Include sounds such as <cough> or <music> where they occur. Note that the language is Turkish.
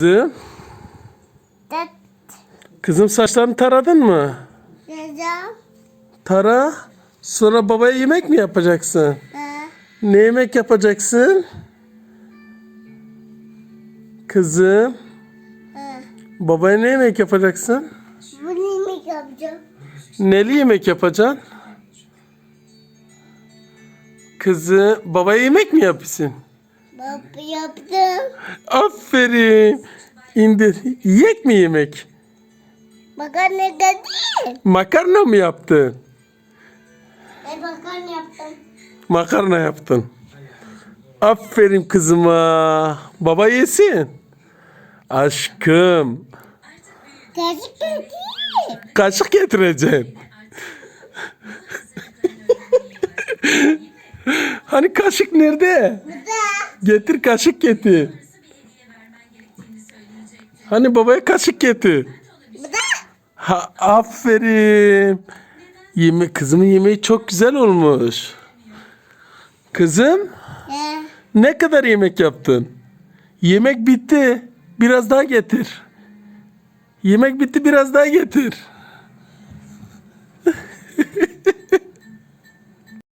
Kızım, kızım saçlarını taradın mı? Neden? Tara. Sonra babaya yemek mi yapacaksın? Ha. Ne yemek yapacaksın? Kızım, Ha. babaya ne yemek yapacaksın? Bunu mu yapacağım? Neli yemek yapacaksın? Kızı, babaya yemek mi yapıyorsun? Baba yaptım. Aferin. İndir. Yiyek mi yemek? Makarna değil. Makarna mı yaptın? Ben makarna yaptım. Makarna yaptın. Aferin kızıma. Baba yesin. Aşkım. Kaşık değil. Kaşık getireceksin. <laughs> hani kaşık nerede? Bu da. Getir kaşık getir. Hani babaya kaşık getir. Ha, aferin. Yeme kızımın yemeği çok güzel olmuş. Kızım Ha. ne kadar yemek yaptın? Yemek bitti. Biraz daha getir. Yemek bitti biraz daha getir.